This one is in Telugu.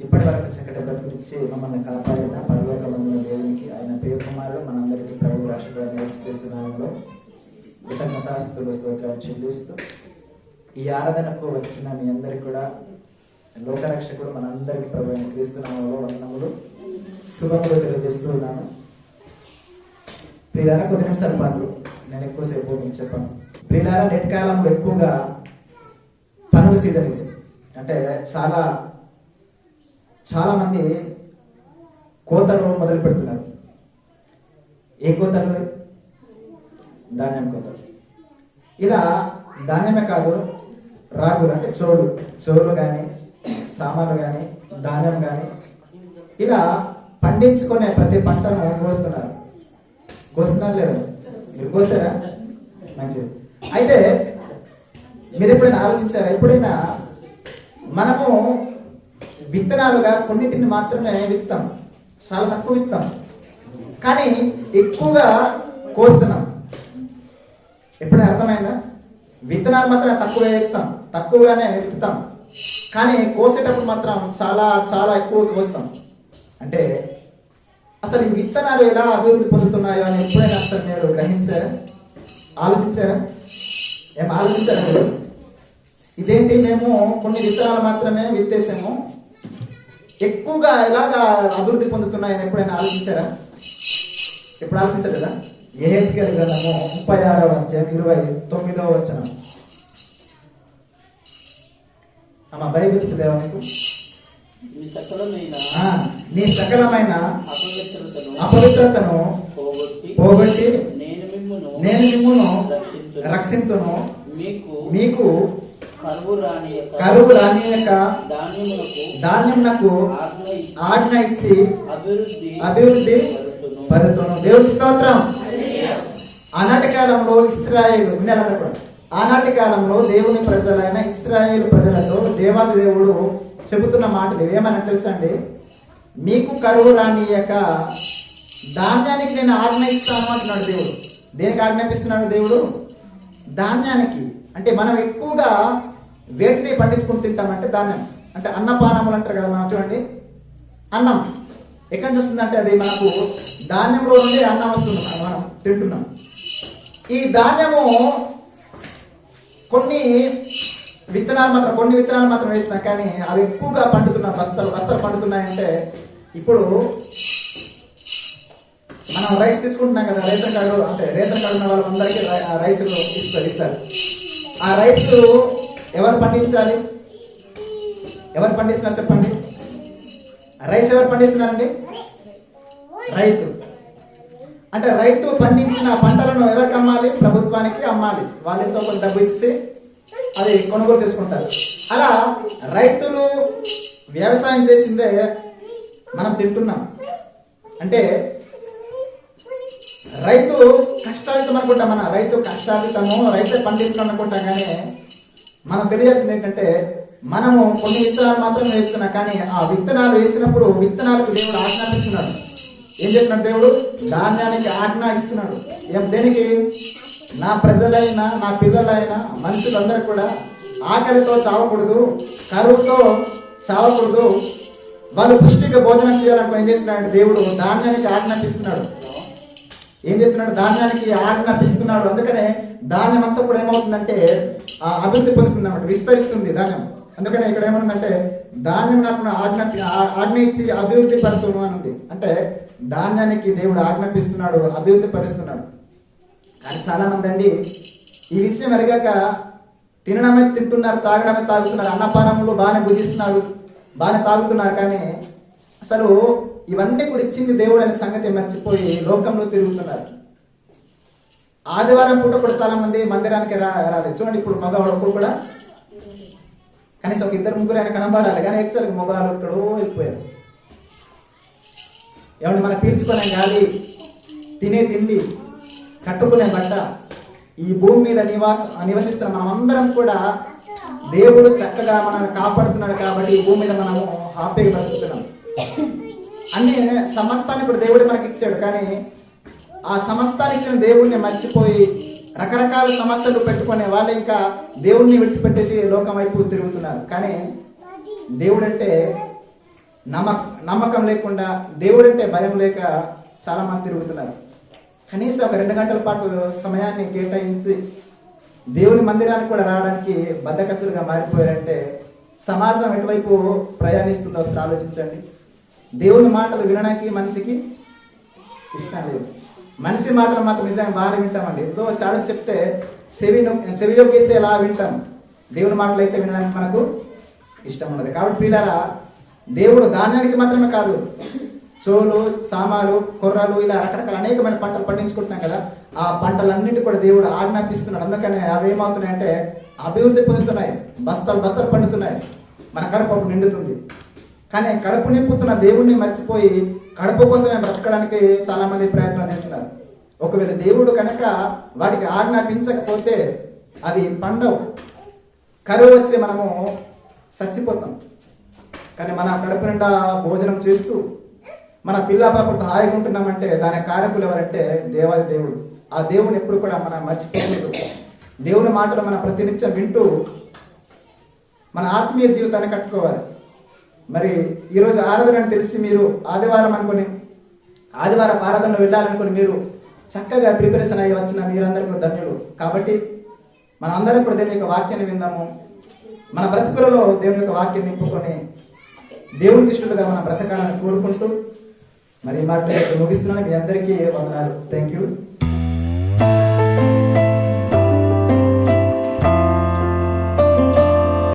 ఇప్పటి వరకు చక్కటి బ్రతికించి మమ్మల్ని కాపాడిన పరలోకమైన దేవునికి ఆయన పేరు కుమారుడు మనందరికీ ప్రభు రాష్ట్రాన్ని నేర్చుకేస్తున్నాలో కృతజ్ఞతాస్తులు స్తోత్రాలు చెల్లిస్తూ ఈ ఆరాధనకు వచ్చిన మీ అందరికి కూడా లోకరక్షకుడు మనందరికీ ప్రభు అయిన క్రీస్తునామంలో వందనములు శుభములు తెలియజేస్తూ ఉన్నాను. ప్రియారా కొద్ది నిమిషాలు పాటు నేను ఎక్కువసేపు మీకు చెప్పాను. ప్రియారా నెట్ కాలంలో ఎక్కువగా పనుల సీజన్ ఇది. అంటే చాలా చాలా మంది కోతలు మొదలు పెడుతున్నారు. ఏ కోతలు ధాన్యం కోతలు. ఇలా ధాన్యమే కాదు రాగులు అంటే చోలు చోలు కానీ సామాన్లు కానీ ధాన్యం కానీ ఇలా పండించుకునే ప్రతి పంటను కోస్తున్నారు. కోస్తున్నారు లేదా? మీరు కోసారా మంచిది. అయితే మీరు ఎప్పుడైనా ఆలోచించారా? ఎప్పుడైనా మనము విత్తనాలుగా కొన్నిటిని మాత్రమే విత్తాం. చాలా తక్కువ విత్తాం. కానీ ఎక్కువగా కోస్తున్నాం. ఎప్పుడు అర్థమైందా? విత్తనాలు మాత్రం తక్కువ వేస్తాం. తక్కువగానే విత్తుతాం. కానీ కోసేటప్పుడు మాత్రం చాలా చాలా ఎక్కువ కోస్తాం. అంటే అసలు ఈ విత్తనాలు ఎలా అభివృద్ధి పొందుతున్నాయో అని ఎప్పుడైనా అసలు మీరు గ్రహించారా? ఆలోచించారా? ఏం ఆలోచించారా మీరు? ఇదేంటి మేము కొన్ని విత్తనాలు మాత్రమే విత్తేసాము. ఎక్కువగా ఎలాగా అభివృద్ధి పొందుతున్నాయని ఎప్పుడైనా ఆలోచించారా? ఎప్పుడు ఆలోచించలేదా? ఏహెచ్కేల్ గ్రంథము ముప్పై ఆరవ అధ్యాయం ఇరవై తొమ్మిదవ వచనం. ఆమె బైబిల్స్ లేవా మీకు నీ సకలమైన అపవిత్రతను పోగొట్టి నేను మిమ్మును రక్షింతును. మీకు మీకు కరువు రాని యొక్క కరువు రాని యొక్క ధాన్యములకు ధాన్యమునకు ఆజ్ఞ ఇచ్చి అభివృద్ధి పరుతును. దేవుడికి స్తోత్రం. ఆనాటి కాలంలో ఇస్రాయేల్ కూడా? ఆనాటి కాలంలో దేవుని ప్రజలైన ఇస్రాయేల్ ప్రజలతో దేవాది దేవుడు చెబుతున్న మాటలు ఏమని తెలుసా అండి మీకు కరువు రానియక ధాన్యానికి నేను ఆజ్ఞ ఇస్తాను అంటున్నాడు దేవుడు. దేనికి ఆజ్ఞాపిస్తున్నాడు దేవుడు? ధాన్యానికి. అంటే మనం ఎక్కువగా వేటిని పండించుకుని తింటామంటే ధాన్యం అంటే అన్నపానములు అంటారు కదా మనం చూడండి. అన్నం. ఎక్కడి నుంచి వస్తుందంటే అది మనకు ధాన్యంలో నుండి అన్నం వస్తుంది మనం- తింటున్నాం. ఈ ధాన్యము కొన్ని విత్తనాలు మాత్రం కొన్ని విత్తనాలు మాత్రం వేస్తున్నాం కానీ అవి ఎక్కువగా పండుతున్న బస్తాలు బస్తాలు పండుతున్నాయంటే ఇప్పుడు మనం రైస్ తీసుకుంటున్నాం కదా రేషన్ కార్డు అంటే రేషన్ కార్డు ఉన్న వాళ్ళందరికీ రైస్ రైసులు ఇస్తారు ఇస్తారు. ఆ రైస్ ఎవరు పండించాలి? ఎవరు పండిస్తున్నారు చెప్పండి? రైస్ ఎవరు పండిస్తున్నారండి? రైతు. అంటే రైతు పండించిన పంటలను ఎవరికి అమ్మాలి? ప్రభుత్వానికి అమ్మాలి. వాళ్ళతో ఎంతో కొంత డబ్బు ఇచ్చి అది కొనుగోలు చేసుకుంటారు. అలా రైతులు వ్యవసాయం చేసిందే మనం తింటున్నాం. అంటే రైతు కష్టాలితం అనుకుంటాం మన రైతు కష్టాలితము రైతు పండిస్తాం అనుకుంటాం కానీ మనం తెలియాల్సింది ఏంటంటే మనము కొన్ని విత్తనాలు మాత్రమే వేస్తున్నాం కానీ ఆ విత్తనాలు వేసినప్పుడు విత్తనాలకు దేవుడు ఆజ్ఞాపిస్తున్నాడు. ఏం చేస్తున్నాడు దేవుడు? ధాన్యానికి ఆజ్ఞ ఇస్తున్నాడు. ఏం దేనికి? నా ప్రజలైనా నా పిల్లలైనా మనుషులందరూ కూడా ఆకలితో చావకూడదు కరువుతో చావకూడదు. వాళ్ళు పుష్టిగా భోజనం చేయాలనుకో ఏం చేస్తున్నాడు దేవుడు ధాన్యానికి ఆజ్ఞాపిస్తున్నాడు. ఏం చేస్తున్నాడు? ధాన్యానికి ఆజ్ఞాపిస్తున్నాడు అందుకనే ధాన్యం అంతా కూడా ఏమవుతుందంటే ఆ అభివృద్ధి పొందుతుంది అన్నమాట విస్తరిస్తుంది ధాన్యం. అందుకనే ఇక్కడ ఏమనుందంటే ధాన్యం నాకు ఆజ్ఞ ఆజ్ఞ ఇచ్చి అభివృద్ధి పరుతును అని ఉంది అంటే ధాన్యానికి దేవుడు ఆజ్ఞాపిస్తున్నాడు అభివృద్ధి పరుస్తున్నాడు. కానీ చాలా మంది అండి ఈ విషయం ఎరగాక తినడమే తింటున్నారు తాగడమే తాగుతున్నారు అన్నపానములు బాగానే భుజిస్తున్నారు బాగానే తాగుతున్నారు. కానీ అసలు ఇవన్నీ కూడా ఇచ్చింది దేవుడు అనే సంగతి మర్చిపోయి లోకంలో తిరుగుతున్నారు. ఆదివారం పూట కూడా చాలా మంది మందిరానికి రా రాలేదు. చూడండి ఇప్పుడు మగవాడు ఒక్కడు కూడా. కనీసం ఒక ఇద్దరు ముగ్గురు ఆయన కనబడాలి. కానీ యాక్చువల్గా మగవాళ్ళు ఒక్కడు వెళ్ళిపోయారు. ఏమంటే మనం పీల్చుకునే గాలి తినే తిండి కట్టుకునే బట్ట ఈ భూమి మీద నివాస నివసిస్తున్న మనమందరం కూడా దేవుడు చక్కగా మనల్ని కాపాడుతున్నాడు కాబట్టి ఈ భూమి మీద మనము హ్యాపీగా బతుకుతున్నాం అన్ని సమస్తాన్ని కూడా దేవుడు మనకి ఇచ్చాడు కానీ ఆ సమస్తాన్ని ఇచ్చిన దేవుడిని మర్చిపోయి రకరకాల సమస్యలు పెట్టుకునే వాళ్ళు ఇంకా దేవుడిని విడిచిపెట్టేసి లోకం వైపు తిరుగుతున్నారు. కానీ దేవుడు అంటే నమ్మక నమ్మకం లేకుండా దేవుడంటే భయం లేక చాలా మంది తిరుగుతున్నారు. కనీసం ఒక రెండు గంటల పాటు సమయాన్ని కేటాయించి దేవుని మందిరానికి కూడా రావడానికి బద్దకసులుగా మారిపోయారంటే సమాజం ఎటువైపు ప్రయాణిస్తుందో ఒకసారి ఆలోచించండి. దేవుని మాటలు వినడానికి మనిషికి ఇష్టం లేదు. మనిషి మాటలు మాత్రం నిజంగా బాగా వింటామండి. ఏదో చాడని చెప్తే చెవి నొ- చెవిలోకేస్తే ఎలా వింటాం. దేవుని మాటలు అయితే వినడానికి మనకు ఇష్టం ఉన్నది కాబట్టి పిల్లల దేవుడు ధాన్యానికి మాత్రమే కాదు చోలు సామాలు కొర్రలు ఇలా రకరకాల అనేకమైన పంటలు పండించుకుంటున్నాం కదా ఆ పంటలన్నిటి కూడా దేవుడు ఆజ్ఞాపిస్తున్నాడు. అందుకనే అవి ఏమవుతున్నాయి అంటే అభివృద్ధి పొందుతున్నాయి. బస్తాలు బస్తాలు పండుతున్నాయి. మన కడప నిండుతుంది. కానీ కడుపు నింపుతున్న దేవుణ్ణి మర్చిపోయి కడుపు కోసమే బ్రతకడానికి చాలా మంది ప్రయత్నం చేస్తున్నారు. ఒకవేళ దేవుడు కనుక వాటికి ఆజ్ఞాపించకపోతే అవి పండవు. కరువు వచ్చి మనము చచ్చిపోతాం. కానీ మన కడుపు నిండా భోజనం చేస్తూ మన పిల్ల పాపతో హాయిగా ఉంటున్నామంటే దాని కారకులు ఎవరంటే దేవాది దేవుడు. ఆ దేవుని ఎప్పుడు కూడా మనం మర్చిపోకూడదు దేవుని మాటలు మన ప్రతినిత్యం వింటూ మన ఆత్మీయ జీవితాన్ని కట్టుకోవాలి. మరి ఈరోజు ఆరాధన అని తెలిసి మీరు ఆదివారం అనుకుని ఆదివారం ఆరాధనలో వెళ్ళాలనుకుని మీరు చక్కగా ప్రిపరేషన్ అయ్యి వచ్చిన మీరందరూ కూడా ధన్యులు. కాబట్టి మన అందరం కూడా దేవుని యొక్క వాక్యాన్ని విందాము. మన బ్రతుకులలో దేవుని యొక్క వాక్యం నింపుకొని దేవునికి ఇష్టలుగా మనం బ్రతకాలని కోరుకుంటూ మరి మాట ముగిస్తున్నాను. మీ అందరికీ వందనాలు. Thank you